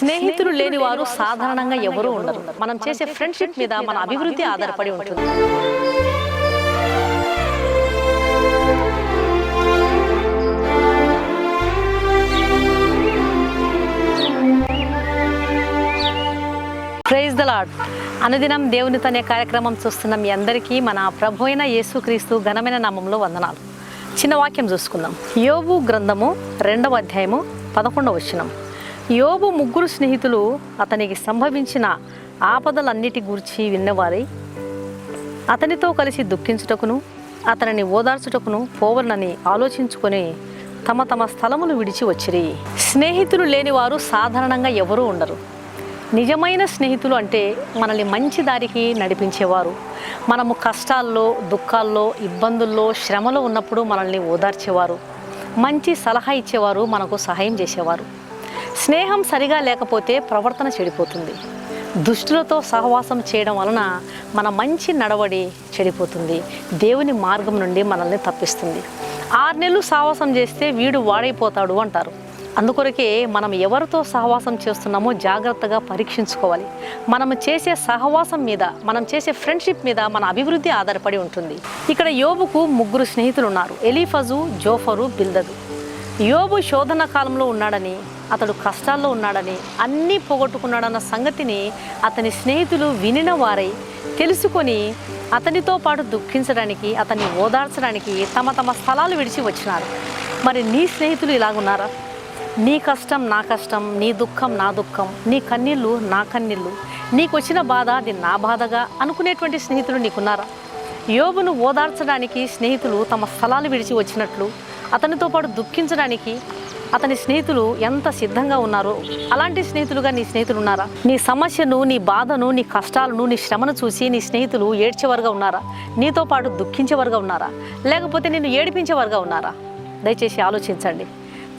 స్నేహితులు లేని వారు సాధారణంగా ఎవరూ ఉండరు. మనం చేసే ఫ్రెండ్షిప్ మీద మన అభివృద్ధి ఆధారపడి ఉంటుంది. ప్రైజ్ ద లాడ్ అనుదినం దేవుని తనే కార్యక్రమం చూస్తున్న మీ అందరికీ మన ప్రభు అయిన యేసుక్రీస్తు ఘనమైన నామంలో వందనాలు. చిన్న వాక్యం చూసుకుందాం. యోబు గ్రంథము రెండవ అధ్యాయము పదకొండవ వచనం. యోబు ముగ్గురు స్నేహితులు అతనికి సంభవించిన ఆపదలన్నిటి గురించి విన్నవారై అతనితో కలిసి దుఃఖించుటకును అతనిని ఓదార్చుటకును పోవలనని ఆలోచించుకొని తమ తమ స్థలములు విడిచి వచ్చిరి. స్నేహితులు లేని వారు సాధారణంగా ఎవరూ ఉండరు. నిజమైన స్నేహితులు అంటే మనల్ని మంచి దారికి నడిపించేవారు. మనము కష్టాల్లో దుఃఖాల్లో ఇబ్బందుల్లో శ్రమలో ఉన్నప్పుడు మనల్ని ఓదార్చేవారు. మంచి సలహా ఇచ్చేవారు మనకు సహాయం చేసేవారు. స్నేహం సరిగా లేకపోతే ప్రవర్తన చెడిపోతుంది. దుష్టులతో సహవాసం చేయడం వలన మన మంచి నడవడి చెడిపోతుంది. దేవుని మార్గం నుండి మనల్ని తప్పిస్తుంది. ఆరు నెలలు సహవాసం చేస్తే వీడు వాడైపోతాడు అంటారు. అందుకొరకే మనం ఎవరితో సహవాసం చేస్తున్నామో జాగ్రత్తగా పరీక్షించుకోవాలి. మనం చేసే సహవాసం మీద మనం చేసే ఫ్రెండ్షిప్ మీద మన అభివృద్ధి ఆధారపడి ఉంటుంది. ఇక్కడ యోబుకు ముగ్గురు స్నేహితులు ఉన్నారు ఎలీఫజు జోఫరు బిల్దదు. యోబు శోధన కాలంలో ఉన్నాడని అతడు కష్టాల్లో ఉన్నాడని అన్నీ పోగొట్టుకున్నాడన్న సంగతిని అతని స్నేహితులు వినిన వారై తెలుసుకొని అతనితో పాటు దుఃఖించడానికి అతన్ని ఓదార్చడానికి తమ తమ స్థలాలు విడిచి వచ్చినారు. మరి నీ స్నేహితులు ఇలాగున్నారా? నీ కష్టం నా కష్టం నీ దుఃఖం నా దుఃఖం నీ కన్నీళ్ళు నా కన్నీళ్ళు నీకు వచ్చిన బాధ అది నా బాధగా అనుకునేటువంటి స్నేహితులు నీకున్నారా? యోగును ఓదార్చడానికి స్నేహితులు తమ స్థలాలు విడిచి వచ్చినట్లు అతనితో పాటు దుఃఖించడానికి అతని స్నేహితులు ఎంత సిద్ధంగా ఉన్నారో అలాంటి స్నేహితులుగా నీ స్నేహితులు ఉన్నారా నీ సమస్యను నీ బాధను నీ కష్టాలను నీ శ్రమను చూసి నీ స్నేహితులు ఏడ్చేవారుగా ఉన్నారా? నీతో పాటు దుఃఖించేవారుగా ఉన్నారా? లేకపోతే నిన్ను ఏడిపించేవారుగా ఉన్నారా? దయచేసి ఆలోచించండి.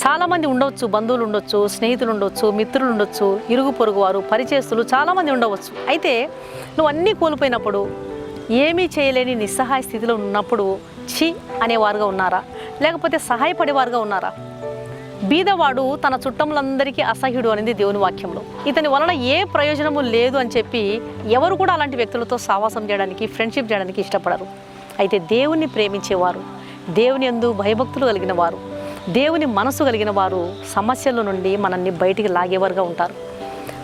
చాలామంది ఉండవచ్చు బంధువులు ఉండొచ్చు స్నేహితులు ఉండొచ్చు మిత్రులు ఉండొచ్చు ఇరుగు పొరుగు వారు పరిచయస్తులు చాలామంది ఉండవచ్చు. అయితే నువ్వు అన్నీ కోల్పోయినప్పుడు ఏమీ చేయలేని నిస్సహాయ స్థితిలో ఉన్నప్పుడు ఛీ అనేవారుగా ఉన్నారా? లేకపోతే సహాయపడేవారుగా ఉన్నారా? బీదవాడు తన చుట్టములందరికీ అసహ్యుడు అనేది దేవుని వాక్యంలో. ఇతని వలన ఏ ప్రయోజనము లేదు అని చెప్పి ఎవరు కూడా అలాంటి వ్యక్తులతో సావాసం చేయడానికి ఫ్రెండ్షిప్ చేయడానికి ఇష్టపడరు. అయితే దేవుణ్ణి ప్రేమించేవారు దేవుని యందు భయభక్తులు కలిగిన వారు దేవుని మనసు కలిగిన వారు సమస్యల నుండి మనల్ని బయటికి లాగేవారుగా ఉంటారు.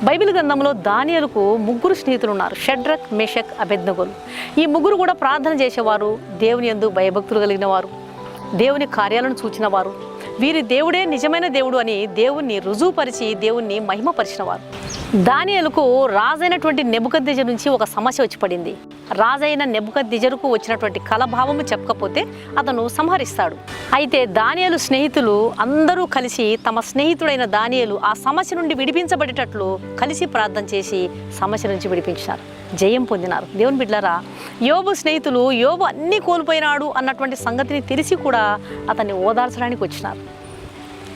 బైబిల్ గ్రంథంలో దానియలకు ముగ్గురు స్నేహితులు ఉన్నారు షడ్రక్ మేషక్ అబెద్నగోలు. ఈ ముగ్గురు కూడా ప్రార్థన చేసేవారు దేవుని యందు భయభక్తులు కలిగిన వారు దేవుని కార్యాలను చూచిన వారు వీరి దేవుడే నిజమైన దేవుడు అని దేవుణ్ణి రుజువుపరిచి దేవుణ్ణి మహిమపరిచిన వారు. దానియలకు రాజైనటువంటి నెబుకద్దెజ నుంచి ఒక సమస్య వచ్చి పడింది. రాజైన నెబుకద్దిజరుకు వచ్చినటువంటి కలభావము చెప్పకపోతే అతను సంహరిస్తాడు. అయితే దానియలు స్నేహితులు అందరూ కలిసి తమ స్నేహితుడైన దానియలు ఆ సమస్య నుండి విడిపించబడేటట్లు కలిసి ప్రార్థన చేసి సమస్య నుంచి విడిపించారు జయం పొందినారు. దేవుని బిడ్లరా యోబు స్నేహితులు యోబు అన్నీ కోల్పోయినాడు అన్నటువంటి సంగతిని తెలిసి కూడా అతన్ని ఓదార్చడానికి వచ్చినారు.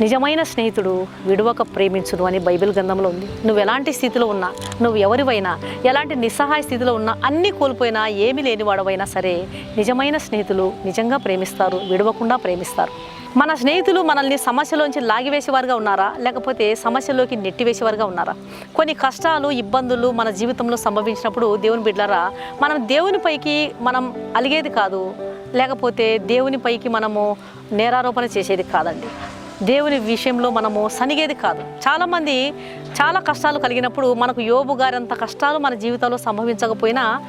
నిజమైన స్నేహితుడు విడువక ప్రేమించును అని బైబిల్ గ్రంథంలో ఉంది. నువ్వు ఎలాంటి స్థితిలో ఉన్నా నువ్వు ఎవరివైనా ఎలాంటి నిస్సహాయ స్థితిలో ఉన్నా అన్నీ కోల్పోయినా ఏమీ లేనివాడవైనా సరే నిజమైన స్నేహితులు నిజంగా ప్రేమిస్తారు విడవకుండా ప్రేమిస్తారు. మన స్నేహితులు మనల్ని సమస్యలోంచి లాగివేసేవారుగా ఉన్నారా? లేకపోతే సమస్యలోకి నెట్టివేసేవారుగా ఉన్నారా? కొన్ని కష్టాలు ఇబ్బందులు మన జీవితంలో సంభవించినప్పుడు దేవుని బిడ్డారా మనం దేవుని పైకి మనం అలిగేది కాదు. లేకపోతే దేవుని పైకి మనము నేరారోపణ చేసేది కాదండి. దేవుని విషయంలో మనము సనిగేది కాదు. చాలామంది చాలా కష్టాలు కలిగినప్పుడు మనకు యోబు గారంత కష్టాలు మన జీవితంలో సంభవించకపోయినా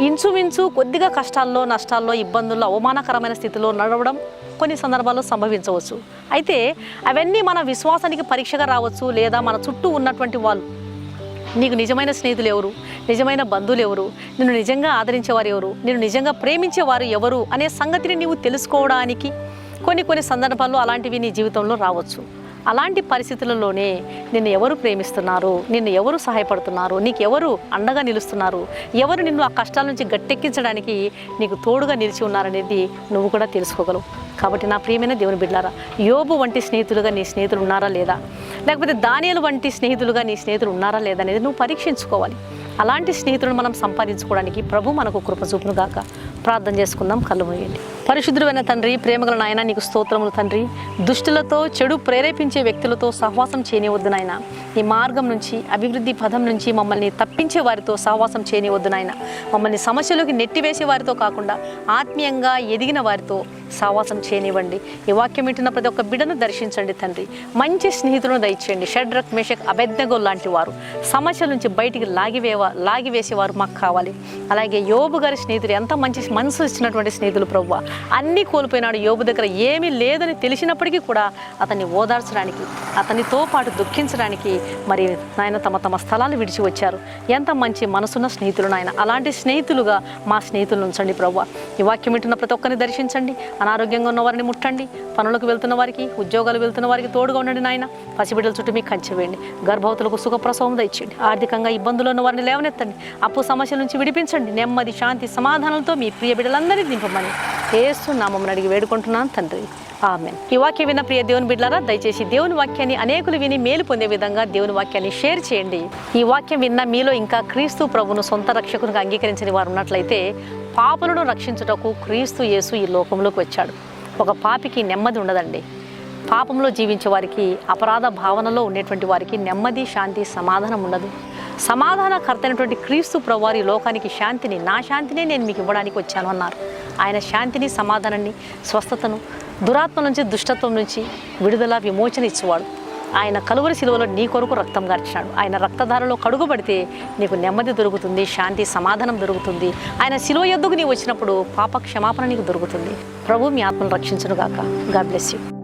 ఇంచుమించు కొద్దిగా కష్టాల్లో నష్టాల్లో ఇబ్బందుల్లో అవమానకరమైన స్థితిలో నడవడం కొన్ని సందర్భాల్లో సంభవించవచ్చు. అయితే అవన్నీ మన విశ్వాసానికి పరీక్షగా రావచ్చు లేదా మన చుట్టూ ఉన్నటువంటి వాళ్ళు. నీకు నిజమైన స్నేహితులు ఎవరు? నిజమైన బంధువులు ఎవరు? నిన్ను నిజంగా ఆదరించేవారు ఎవరు? నిన్ను నిజంగా ప్రేమించేవారు ఎవరు? అనే సంగతిని నీవు తెలుసుకోవడానికి కొన్ని కొన్ని సందర్భాల్లో అలాంటివి నీ జీవితంలో రావచ్చు. అలాంటి పరిస్థితులలోనే నిన్ను ఎవరు ప్రేమిస్తున్నారు? నిన్ను ఎవరు సహాయపడుతున్నారు? నీకు ఎవరు అండగా నిలుస్తున్నారు? ఎవరు నిన్ను ఆ కష్టాల నుంచి గట్టెక్కించడానికి నీకు తోడుగా నిలిచి ఉన్నారనేది నువ్వు కూడా తెలుసుకోగలవు. కాబట్టి నా ప్రియమైన దేవుని బిడ్డారా యోబు వంటి స్నేహితులుగా నీ స్నేహితులు ఉన్నారా లేదా? లేకపోతే దానియలు వంటి స్నేహితులుగా నీ స్నేహితులు ఉన్నారా లేదా అనేది నువ్వు పరీక్షించుకోవాలి. అలాంటి స్నేహితులను మనం సంపాదించుకోవడానికి ప్రభు మనకు కృప చూపును గాక ప్రార్థన చేసుకుందాం. కళ్ళు మూయండి. పరిశుద్ధుడైన తండ్రి ప్రేమగల నాయన నీకు స్తోత్రములు తండ్రి. దుష్టులతో చెడు ప్రేరేపించే వ్యక్తులతో సహవాసం చేయనివద్దు నాయన. ఈ మార్గం నుంచి అభివృద్ధి పదం నుంచి మమ్మల్ని తప్పించే వారితో సహవాసం చేయనివద్దు నాయన. మమ్మల్ని సమస్యలోకి నెట్టివేసే వారితో కాకుండా ఆత్మీయంగా ఎదిగిన వారితో సహవాసం చేయనివ్వండి. ఈ వాక్యం వింటున్న ప్రతి ఒక్క బిడ్డను దర్శించండి తండ్రి. మంచి స్నేహితులను దయచేయండి. షడ్రక్ మేషక్ అభెజ్ఞగో లాంటి వారు. సమస్యల నుంచి బయటికి లాగివేవ లాగివేసేవారు మాకు కావాలి. అలాగే యోబు గారి స్నేహితుడు ఎంత మంచి మనసు ఇచ్చినటువంటి స్నేహితులు ప్రభు అన్నీ కోల్పోయినాడు. యోబు దగ్గర ఏమీ లేదని తెలిసినప్పటికీ కూడా అతన్ని ఓదార్చడానికి అతనితో పాటు దుఃఖించడానికి మరి నాయన తమ తమ స్థలాలు విడిచి వచ్చారు. ఎంత మంచి మనసున్న స్నేహితులు నాయన. అలాంటి స్నేహితులుగా మా స్నేహితులను ఉంచండి ప్రభు ఈ వాక్యం వింటున్న ప్రతి ఒక్కరిని దర్శించండి. అనారోగ్యంగా ఉన్న వారిని ముట్టండి. పనులకు వెళ్తున్న వారికి ఉద్యోగాలు వెళ్తున్న వారికి తోడుగా ఉండండి నాయన. పసిబిడ్డల చుట్టూ మీకు కంచె వేయండి. గర్భవతులకు సుఖప్రసవం దయచేయండి. ఆర్థికంగా ఇబ్బందులు ఉన్న వారిని లేవనెత్తండి. అప్పు సమస్యల నుంచి విడిపించండి. నెమ్మది శాంతి సమాధానంతో మీ ప్రియ బిడ్డలందరినీ నింపమని ఏసు నామం అడిగి వేడుకుంటున్నాను తండ్రి. ఆమె ఈ వాక్యం విన్న ప్రియ దేవుని బిడ్డలారా దయచేసి దేవుని వాక్యాన్ని అనేకులు విని మేలు పొందే విధంగా దేవుని వాక్యాన్ని షేర్ చేయండి. ఈ వాక్యం విన్న మీలో ఇంకా క్రీస్తు ప్రభును సొంత రక్షకునిగా అంగీకరించిన వారు ఉన్నట్లయితే పాపులను రక్షించుటకు క్రీస్తు యేసు ఈ లోకంలోకి వచ్చాడు. ఒక పాపికి నెమ్మది ఉండదండి. పాపంలో జీవించే వారికి అపరాధ భావనలో ఉండేటువంటి వారికి నెమ్మది శాంతి సమాధానం ఉండదు. సమాధానకర్త అయినటువంటి క్రీస్తు ప్రభువారి లోకానికి శాంతిని నా శాంతినే నేను మీకు ఇవ్వడానికి వచ్చాను అన్నారు. ఆయన శాంతిని సమాధానాన్ని స్వస్థతను దురాత్మ నుంచి దుష్టత్వం నుంచి విడుదల విమోచన ఇచ్చేవాడు. ఆయన కలువరి శిలువలో నీ కొరకు రక్తం గార్చినాడు. ఆయన రక్తధారలో కడుగుబడితే నీకు నెమ్మది దొరుకుతుంది శాంతి సమాధానం దొరుకుతుంది. ఆయన శిలువ ఎద్దుకు నీవు వచ్చినప్పుడు పాప క్షమాపణ నీకు దొరుకుతుంది. ప్రభు మీ ఆత్మను రక్షించును గాక గాడ్ బ్లెస్ యూ.